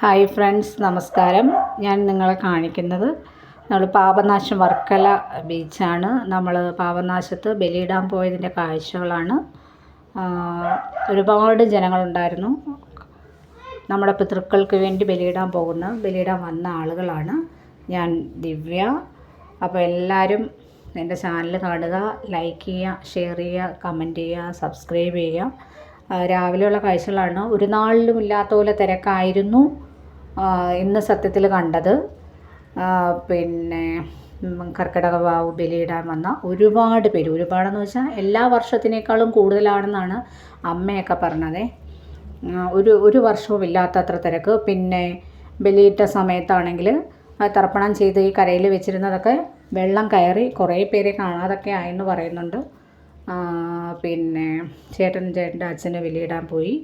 Hi friends നമസ്കാരം. ഞാൻ നിങ്ങളെ കാണിക്കുന്നത് നമ്മൾ പാപനാശം വർക്കല ബീച്ചാണ് നമ്മൾ പാപനാശത്ത് ബലിയിടാൻ പോയതിന്റെ കാഴ്ചകളാണ്. ഒരുപാട് ജനങ്ങളുണ്ടായിരുന്നു. നമ്മുടെ പിതൃക്കൾക്ക് വേണ്ടി ബലിയിടാൻ പോകുന്ന ബലിയിടാൻ വന്ന ആളുകളാണ് ഞാൻ ദിവ്യ. അപ്പോൾ എല്ലാവരും എന്റെ ചാനൽ കാണുക ലൈക്ക് ചെയ്യുക ഷെയർ ചെയ്യുക കമന്റ് ചെയ്യുക സബ്സ്ക്രൈബ് ചെയ്യുക. രാവിലെയുള്ള കാഴ്ചകളാണ്. ഒരു നാളിലും ഇല്ലാത്ത പോലെ തിരക്കായിരുന്നു ഇന്ന് സത്യത്തിൽ കണ്ടത്. പിന്നെ കർക്കിടക വാവ് ബലിയിടാൻ വന്ന ഒരുപാട് പേര്. ഒരുപാടെന്ന് വെച്ചാൽ എല്ലാ വർഷത്തിനേക്കാളും കൂടുതലാണെന്നാണ് അമ്മയൊക്കെ പറഞ്ഞത്. ഒരു ഒരു വർഷവും ഇല്ലാത്തത്ര തിരക്ക്. പിന്നെ ബലിയിട്ട സമയത്താണെങ്കിൽ തർപ്പണം ചെയ്ത് ഈ കരയിൽ വെച്ചിരുന്നതൊക്കെ വെള്ളം കയറി കുറേ പേരെ കാണാതൊക്കെ ആയെന്ന് പറയുന്നുണ്ട്. പിന്നെ ചേട്ടൻ ചേട്ടന്റെ അച്ഛനെ ബലിയിടാൻ പോയി.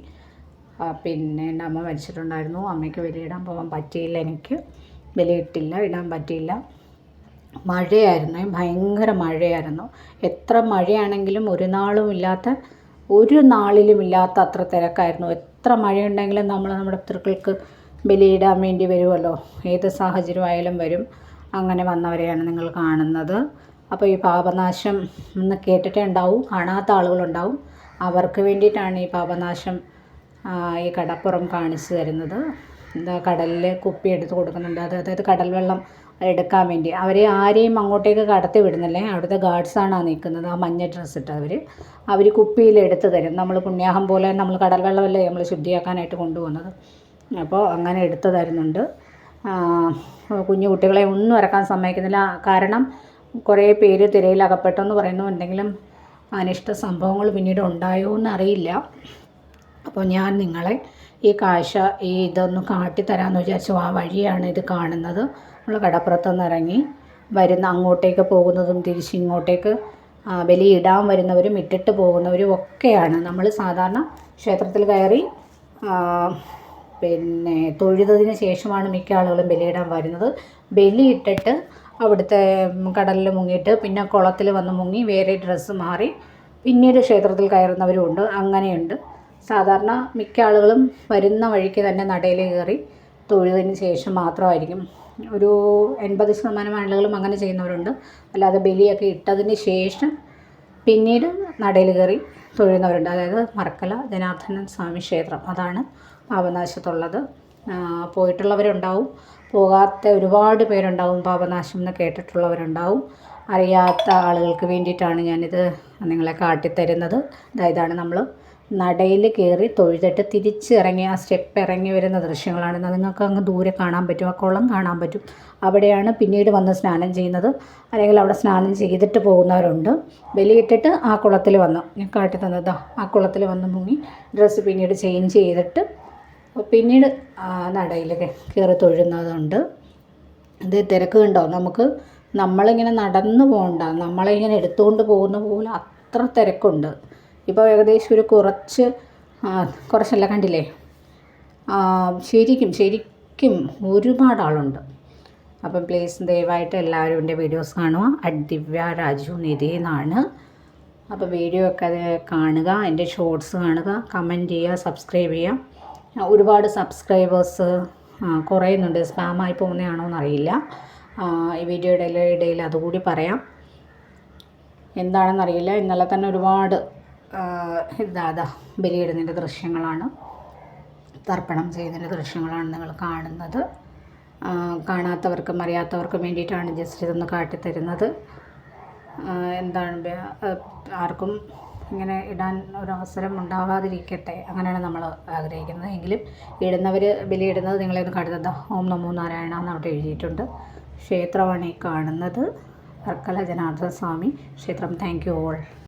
പിന്നെ എന്റെ അമ്മ മരിച്ചിട്ടുണ്ടായിരുന്നു. അമ്മയ്ക്ക് ബലിയിടാൻ പോകാൻ പറ്റിയില്ല എനിക്ക്. ബലിയിട്ടില്ല ഇടാൻ പറ്റിയില്ല. മഴയായിരുന്നു. ഭയങ്കര മഴയായിരുന്നു. എത്ര മഴയാണെങ്കിലും ഒരു നാളും ഇല്ലാത്ത ഒരു നാളിലും ഇല്ലാത്ത അത്ര തിരക്കായിരുന്നു. എത്ര മഴയുണ്ടെങ്കിലും നമ്മൾ നമ്മുടെ പിതൃക്കൾക്ക് ബലിയിടാൻ വേണ്ടി വരുമല്ലോ. ഏത് സാഹചര്യമായാലും വരും. അങ്ങനെ വന്നവരെയാണ് നിങ്ങൾ കാണുന്നത്. അപ്പോൾ ഈ പാപനാശം എന്ന് കേട്ടിട്ടേ ഉണ്ടാവും. കാണാത്ത ആളുകളുണ്ടാവും. അവർക്ക് വേണ്ടിയിട്ടാണ് ഈ പാപനാശം ഈ കടപ്പുറം കാണിച്ചു തരുന്നത്. എന്താ കടലിൽ കുപ്പി എടുത്ത് കൊടുക്കുന്നുണ്ട്. അത് അതായത് കടൽ വെള്ളം എടുക്കാൻ വേണ്ടി. അവരെ ആരെയും അങ്ങോട്ടേക്ക് കടത്തി വിടുന്നില്ലേ. അവിടുത്തെ ഗാർഡ്സാണ് നിൽക്കുന്നത്. ആ മഞ്ഞ ഡ്രസ്സ് ഇട്ട് അവർ അവർ കുപ്പിയിൽ എടുത്ത് തരും. നമ്മൾ പുണ്യാഹം പോലെ നമ്മൾ കടൽ വെള്ളമല്ലേ നമ്മൾ ശുദ്ധിയാക്കാനായിട്ട് കൊണ്ടുപോകുന്നത്. അപ്പോൾ അങ്ങനെ എടുത്ത് തരുന്നുണ്ട്. കുഞ്ഞു കുട്ടികളെ ഒന്നും ഇറക്കാൻ സമ്മതിക്കുന്നില്ല. കാരണം കുറേ പേര് തിരയിൽ അകപ്പെട്ടെന്ന് പറയുന്നു. എന്തെങ്കിലും അനിഷ്ട സംഭവങ്ങൾ പിന്നീട് ഉണ്ടായോ എന്നറിയില്ല. അപ്പോൾ ഞാൻ നിങ്ങളെ ഈ കാഴ്ച ഈ ഇതൊന്ന് കാട്ടിത്തരാമെന്ന് വിചാരിച്ചു. ആ വഴിയാണ് ഇത് കാണുന്നത്. നമ്മൾ കടപ്പുറത്ത് നിന്ന് ഇറങ്ങി വരുന്ന അങ്ങോട്ടേക്ക് പോകുന്നതും തിരിച്ചിങ്ങോട്ടേക്ക് ബലിയിടാൻ വരുന്നവരും ഇട്ടിട്ട് പോകുന്നവരും ഒക്കെയാണ്. നമ്മൾ സാധാരണ ക്ഷേത്രത്തിൽ കയറി പിന്നെ തൊഴുതതിന് ശേഷമാണ് മിക്ക ആളുകളും ബലിയിടാൻ വരുന്നത്. ബലിയിട്ടിട്ട് അവിടുത്തെ കടലിൽ മുങ്ങിയിട്ട് പിന്നെ കുളത്തിൽ വന്ന് മുങ്ങി വേറെ ഡ്രസ്സ് മാറി പിന്നീട് ക്ഷേത്രത്തിൽ കയറുന്നവരും ഉണ്ട് അങ്ങനെയുണ്ട്. സാധാരണ മിക്ക ആളുകളും വരുന്ന വഴിക്ക് തന്നെ നടയിൽ കയറി തൊഴുതിന് ശേഷം മാത്രമായിരിക്കും. ഒരു എൺപത് ശതമാനം ആളുകളും അങ്ങനെ ചെയ്യുന്നവരുണ്ട്. അല്ലാതെ ബലിയൊക്കെ ഇട്ടതിന് ശേഷം പിന്നീട് നടയിൽ കയറി തൊഴുന്നവരുണ്ട്. അതായത് മർക്കല ജനാർദ്ദനൻ സ്വാമി ക്ഷേത്രം അതാണ് പാപനാശത്തുള്ളത് പോയിട്ടുള്ളവരുണ്ടാവും. പോകാത്ത ഒരുപാട് പേരുണ്ടാവും. പാപനാശം എന്ന് കേട്ടിട്ടുള്ളവരുണ്ടാവും. അറിയാത്ത ആളുകൾക്ക് വേണ്ടിയിട്ടാണ് ഞാനിത് നിങ്ങളെ കാട്ടിത്തരുന്നത്. ഇതാണ് നമ്മൾ നടയിൽ കയറി തൊഴുതിട്ട് തിരിച്ച് ഇറങ്ങി ആ സ്റ്റെപ്പ് ഇറങ്ങി വരുന്ന ദൃശ്യങ്ങളാണ്. നിങ്ങൾക്ക് അങ്ങ് ദൂരെ കാണാൻ പറ്റും. ആ കുളം കാണാൻ പറ്റും. അവിടെയാണ് പിന്നീട് വന്ന് സ്നാനം ചെയ്യുന്നത്. അല്ലെങ്കിൽ അവിടെ സ്നാനം ചെയ്തിട്ട് പോകുന്നവരുണ്ട്. ബലിയിട്ടിട്ട് ആ കുളത്തിൽ വന്നു. ഞാൻ കാട്ടി തന്നതാ ആ കുളത്തിൽ വന്ന് മുങ്ങി. ഡ്രസ്സ് പിന്നീട് ചേഞ്ച് ചെയ്തിട്ട് പിന്നീട് ആ നടയിൽ കയറി തൊഴുന്നതുണ്ട്. ഇത് തിരക്ക് കണ്ടോ? നമുക്ക് നമ്മളിങ്ങനെ നടന്നു പോകണ്ട നമ്മളെ ഇങ്ങനെ എടുത്തുകൊണ്ട് പോകുന്ന പോലെ അത്ര തിരക്കുണ്ട്. ഇപ്പോൾ ഏകദേശം ഒരു കുറച്ച് കുറച്ചല്ല കണ്ടില്ലേ? ശരിക്കും ശരിക്കും ഒരുപാട് ആളുണ്ട് അപ്പം പ്ലീസ് ദയവായിട്ട് എല്ലാവരും എന്റെ വീഡിയോസ് കാണുക. അറ്റ് ദിവ്യ രാജു നിധി എന്നാണ് അപ്പോൾ വീഡിയോ ഒക്കെ കാണുക എന്റെ ഷോർട്സ് കാണുക കമന്റ് ചെയ്യുക സബ്സ്ക്രൈബ് ചെയ്യുക. ഒരുപാട് സബ്സ്ക്രൈബേഴ്സ് കുറയുന്നുണ്ട്. സ്പാമായി പോകുന്നതാണോ എന്നറിയില്ല. ഈ വീഡിയോയുടെ ഇടയിൽ അതുകൂടി പറയാം. എന്താണെന്നറിയില്ല. ഇന്നലെ തന്നെ ഒരുപാട് ഇതാ ബലിയിടുന്നതിന്റെ ദൃശ്യങ്ങളാണ്. തർപ്പണം ചെയ്യുന്നതിന്റെ ദൃശ്യങ്ങളാണ് നിങ്ങൾ കാണുന്നത്. കാണാത്തവർക്കും അറിയാത്തവർക്കും വേണ്ടിയിട്ടാണ് ജസ്റ്റ് ഇതൊന്ന് കാട്ടിത്തരുന്നത്. എന്താണ് ആർക്കും ഇങ്ങനെ ഇടാൻ ഒരവസരം ഉണ്ടാവാതിരിക്കട്ടെ അങ്ങനെയാണ് നമ്മൾ ആഗ്രഹിക്കുന്നത്. എങ്കിലും ഇടുന്നവർ ബലിയിടുന്നത് നിങ്ങളെ ഒന്ന് കരുതുക. ഓം നമോ നാരായണ എന്ന് അവിടെ എഴുതിയിട്ടുണ്ട്. ക്ഷേത്രമാണ് ഈ കാണുന്നത്. വർക്കല ജനാർദ്ദന സ്വാമി ക്ഷേത്രം. Thank you all